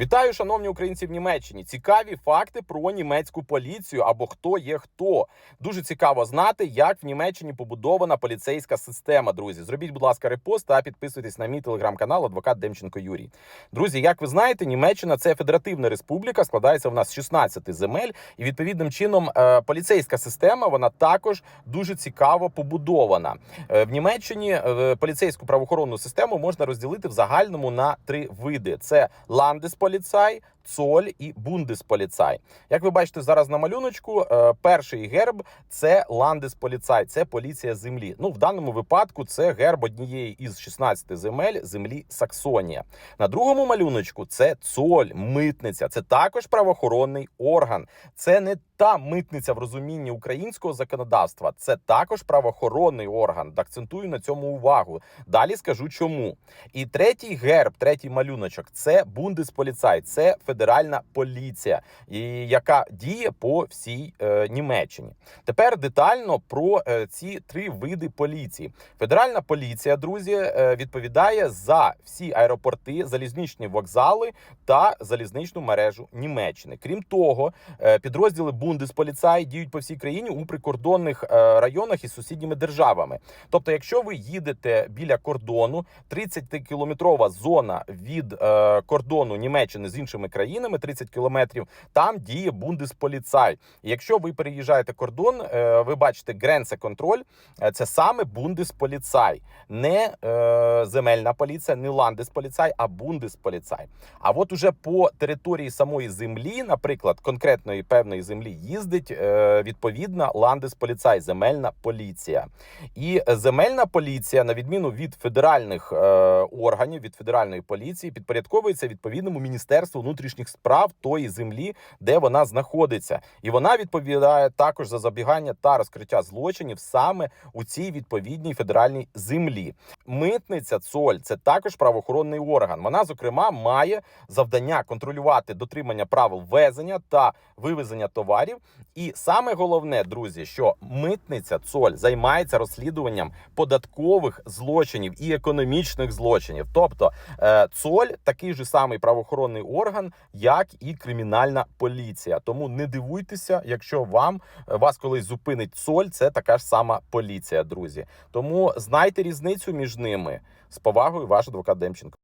Вітаю, шановні українці в Німеччині. Цікаві факти про німецьку поліцію або хто є хто. Дуже цікаво знати, як в Німеччині побудована поліцейська система. Друзі, зробіть, будь ласка, репост та підписуйтесь на мій телеграм-канал Адвокат Демченко Юрій. Друзі, як ви знаєте, Німеччина це федеративна республіка. Складається в нас з 16 земель, і відповідним чином е, поліцейська система вона також дуже цікаво побудована. Е, В Німеччині е, поліцейську правоохоронну систему можна розділити в загальному на три види: це ландесполіцай, цоль і бундесполіцай. Як ви бачите зараз на малюночку, е, перший герб це ландесполіцай, це поліція землі. Ну в даному випадку це герб однієї із 16 земель землі Саксонія. На другому малюночку це цоль, митниця. Це також правоохоронний орган. Це не та митниця в розумінні українського законодавства. Це також правоохоронний орган. Акцентую на цьому увагу. Далі скажу чому. І третій герб, третій малюночок це бундесполіцай, це федеральна поліція, яка діє по всій е, Німеччині. Тепер детально про е, ці три види поліції. Федеральна поліція, друзі, е, відповідає за всі аеропорти, залізничні вокзали та залізничну мережу Німеччини. Крім того, е, підрозділи Бундесполіцай діють по всій країні у прикордонних районах із сусідніми державами. Тобто, якщо ви їдете біля кордону, 30-кілометрова зона від кордону Німеччини з іншими країнами, 30 кілометрів, там діє Бундесполіцай. І якщо ви переїжджаєте кордон, е, ви бачите Гренце контроль, е, це саме Бундесполіцай, не е, земельна поліція, не Ландесполіцай, а Бундесполіцай. А от уже по території самої землі, наприклад, конкретної певної землі, їздить е, відповідна Ландесполіцай, земельна поліція. І земельна поліція, на відміну від федеральних е, органів, від федеральної поліції, підпорядковується відповідному міністерству внутрішніх справ тої землі, де вона знаходиться, і вона відповідає також за забігання та розкриття злочинів саме у цій відповідній федеральній землі. Митниця Цоль це також правоохоронний орган. Вона, зокрема, має завдання контролювати дотримання правил везення та вивезення товарів. І саме головне, друзі, що митниця Цоль займається розслідуванням податкових злочинів і економічних злочинів. Тобто е, Цоль такий же самий правоохоронний орган, як і кримінальна поліція. Тому не дивуйтеся, якщо вам е, вас колись зупинить Цоль, це така ж сама поліція, друзі. Тому знайте різницю між ними. З повагою, ваш адвокат Демченко.